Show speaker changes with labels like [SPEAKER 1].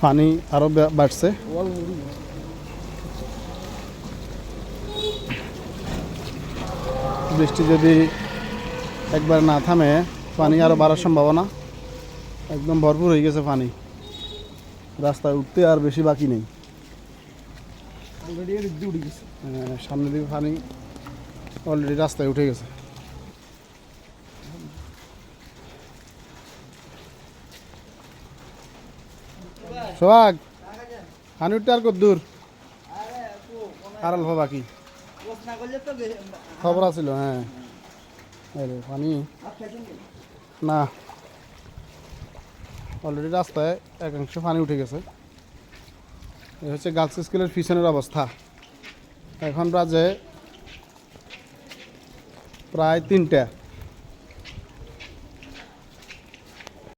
[SPEAKER 1] পানি আরও বাড়ছে। বৃষ্টি যদি একবার না থামে পানি আরও বাড়ার সম্ভাবনা। একদম ভরপুর হয়ে গেছে পানি। রাস্তায় উঠতে আর বেশি বাকি নেই। আহ, সামনে দিকে পানি অলরেডি রাস্তায় উঠে গেছে। সোহাগ উঠতে আর কত দূর? আর অল্প বাকি। খবর আছিল হ্যাঁ। পানি। না। অলরেডি রাস্তায় একাংশ পানি উঠে গেছে। এ হচ্ছে গার্লস স্কুলের পিছনের অবস্থা। এখন বাজে প্রায় তিনটা।